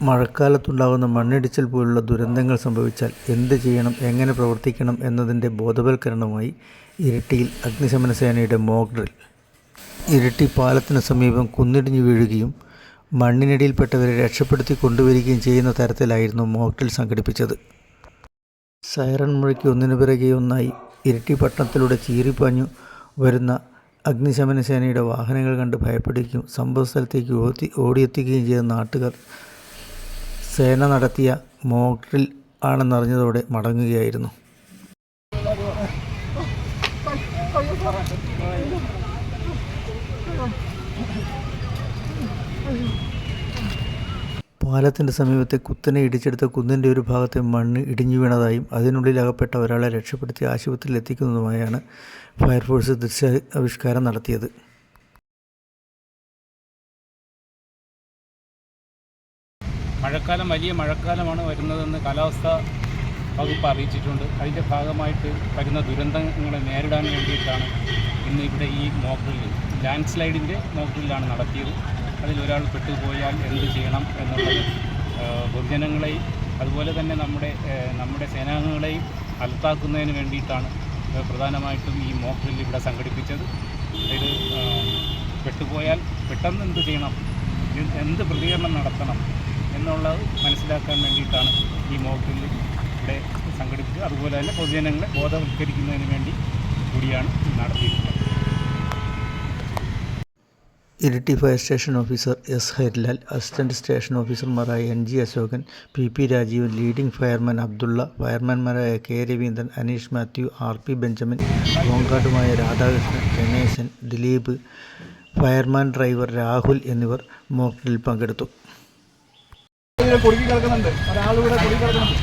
മഴക്കാലത്തുണ്ടാകുന്ന മണ്ണിടിച്ചിൽ പോലുള്ള ദുരന്തങ്ങൾ സംഭവിച്ചാൽ എന്ത് ചെയ്യണം എങ്ങനെ പ്രവർത്തിക്കണം എന്നതിന്റെ ബോധവൽക്കരണമായി ഇരിട്ടിയിൽ അഗ്നിശമന സേനയുടെ മോക്ക് ഡ്രിൽ. ഇരിട്ടി പാലത്തിന് സമീപം കുന്നിടിഞ്ഞു വീഴുകയും മണ്ണിനടിയിൽപ്പെട്ടവരെ രക്ഷപ്പെടുത്തി കൊണ്ടുവരികയും ചെയ്യുന്ന തരത്തിലായിരുന്നു മോക്ക് ഡ്രിൽ സംഘടിപ്പിച്ചത്. സൈറൺ മുഴക്കി ഒന്നിനു പിറകെ ഒന്നായി ഇരിട്ടി പട്ടണത്തിലൂടെ ചീറിപ്പാഞ്ഞു വരുന്ന അഗ്നിശമന സേനയുടെ വാഹനങ്ങൾ കണ്ട് ഭയപ്പെടുകയും സംഭവ സ്ഥലത്തേക്ക് ഓടി ഓടിയെത്തുകയും ചെയ്ത നാട്ടുകാർ സേന നടത്തിയ മോട്ടറിൽ ആണെന്നറിഞ്ഞതോടെ മടങ്ങുകയായിരുന്നു. പാലത്തിന്റെ സമീപത്തെ കുത്തനെ ഇടിച്ചെടുത്ത കുന്നിന്റെ ഒരു ഭാഗത്തെ മണ്ണ് ഇടിഞ്ഞു വീണതായും അതിനുള്ളിൽ അകപ്പെട്ട ഒരാളെ രക്ഷപ്പെടുത്തി ആശുപത്രിയിൽ എത്തിക്കുന്നതുമായാണ് ഫയർഫോഴ്സ് ദൃശ്യാവിഷ്കാരം നടത്തിയത്. മഴക്കാലം വലിയ മഴക്കാലമാണ് വരുന്നതെന്ന് കാലാവസ്ഥ വകുപ്പ് അറിയിച്ചിട്ടുണ്ട്. അതിന്റെ ഭാഗമായിട്ട് വരുന്ന ദുരന്തങ്ങളെ നേരിടാൻ വേണ്ടിയിട്ടാണ് ഇന്ന് ഇവിടെ ഈ മോക്ക് ലാൻഡ് സ്ലൈഡിന്റെ മോക്ക് നടത്തിയത്. അതിൽ ഒരാൾ പെട്ടുപോയാൽ എന്ത് ചെയ്യണം എന്നുള്ളത് പൊതുജനങ്ങളെയും അതുപോലെ തന്നെ നമ്മുടെ നമ്മുടെ സേനാംഗങ്ങളെയും അലത്താക്കുന്നതിന് വേണ്ടിയിട്ടാണ് പ്രധാനമായിട്ടും ഈ മോക്ക് ഡ്രിൽ ഇവിടെ സംഘടിപ്പിച്ചത്. ഇത് പെട്ടുപോയാൽ പെട്ടെന്ന് എന്ത് ചെയ്യണം? എന്ത് പ്രതികരണം നടത്തണം? എന്നുള്ളത് മനസ്സിലാക്കാൻ വേണ്ടിയിട്ടാണ് ഈ മോക്ക് ഡ്രിൽ ഇവിടെ സംഘടിപ്പിച്ചത്. അതുപോലെ തന്നെ പൊതുജനങ്ങളെ ബോധവൽക്കരിക്കുന്നതിന് വേണ്ടി കൂടിയാണ് നടത്തിയിട്ടുള്ളത് Iritty fire station officer S Harilal assistant station ഓഫീസർമാരായ N G Asokan P P Rajeevan leading fireman Abdulla ഫയർമാൻമാരായ K Raveendran Aneesh Mathew R P Benjamin ഗോങ്കാട്ടുമായ Radhakrishnan Rameshan Dileep fireman driver Rahul എന്നിവർ മോക്ഡ്രിൽ പങ്കെടുത്തു. ഇതിൽ കുടുക്കി കിടക്കുന്നുണ്ട് ഒരാളിവിടെ കുടുക്കി കിടക്കുന്നുണ്ട്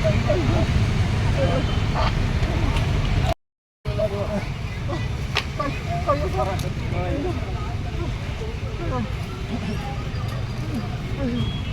Thank you. 아이고. 아이고.